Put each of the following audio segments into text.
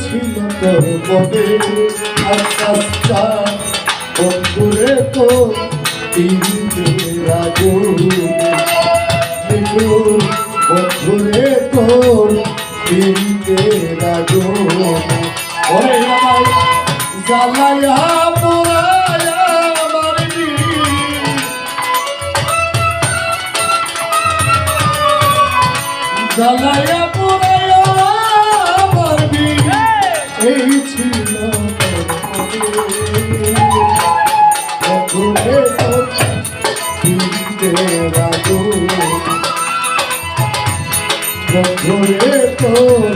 ছিল তোর মনে আকাশটা বন্ধুরে তো তিনটে রাগুনে নিঠুর বন্ধুরে তোর তিনটে রাগুনে ওরে আমার জ্বালায়া পোড়ায়া মারবি জ্বালায়া পোড়ায়া বন্ধুরে তোর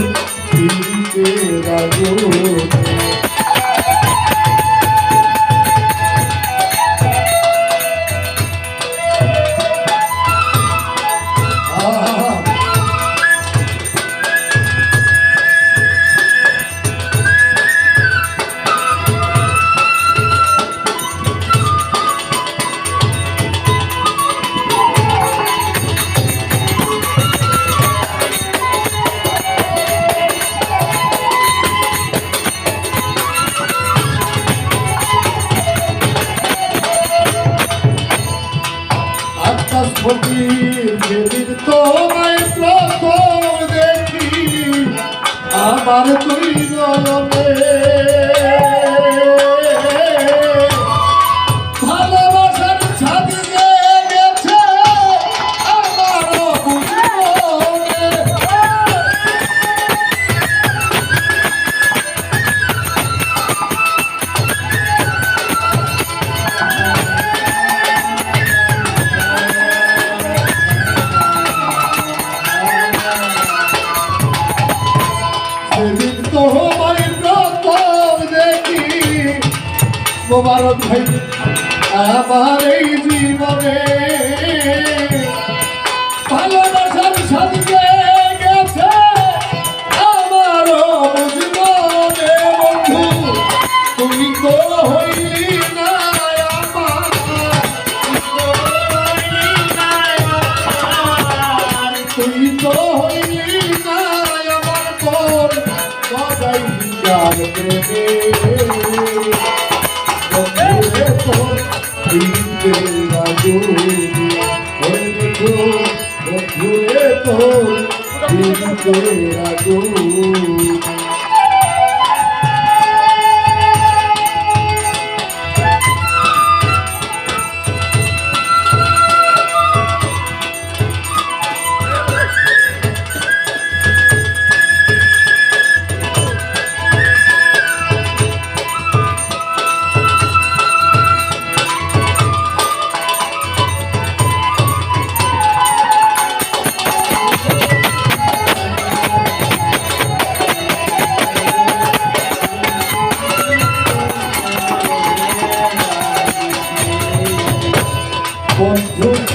ফকির যেদিন তোমায় প্রথম দেখি আমার তুই নয়নে মোবারক ভাই, আমার এই জীবনে ভালোবাসার সাথে গেছে আমার জীবনে বন্ধু। তুমি তো হইলি না তুই তো বন্ধুরে তোর করে রাজু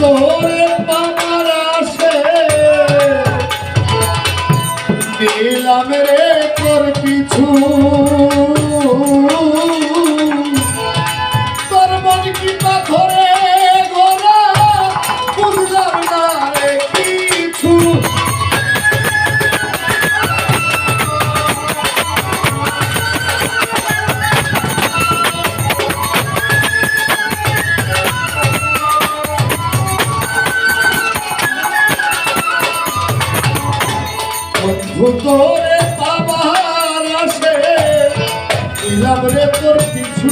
বন্ধু তোর পিছু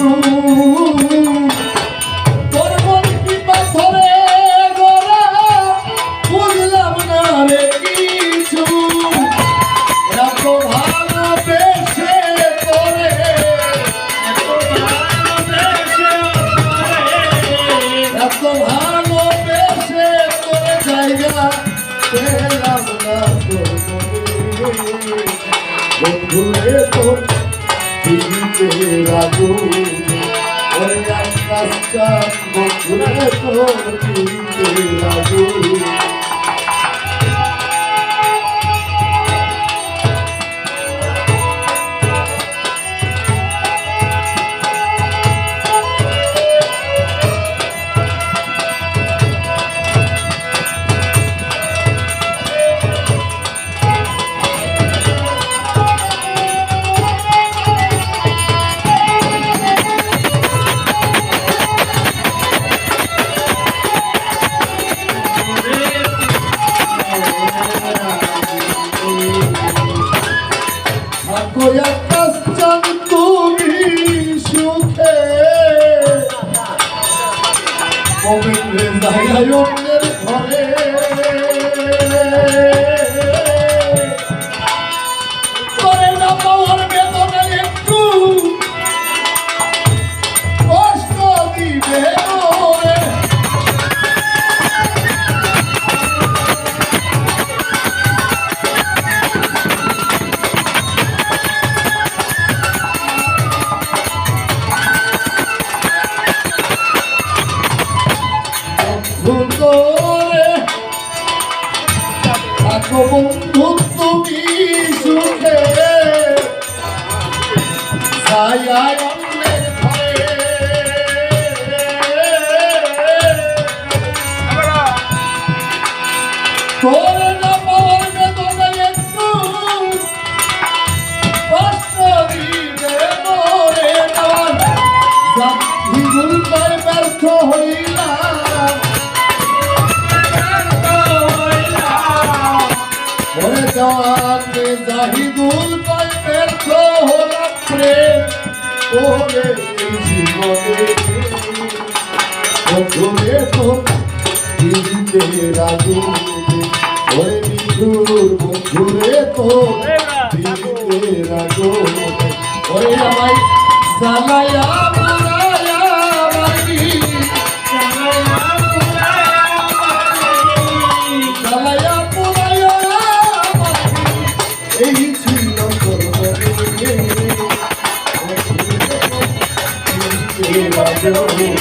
দিতে রাজু তুমি সুখে। কবে জায়গায় তুমি সুখে ছায়ায় জওয়ানে জাহিদুল ব্যর্থ হলাম প্রেম ওরে জীবনে বন্ধুরে তো দিদিতে রাজু ওরে নিঠুর বন্ধুরে তো দিদিতে রাজু ওরে আমায় মারি রাজু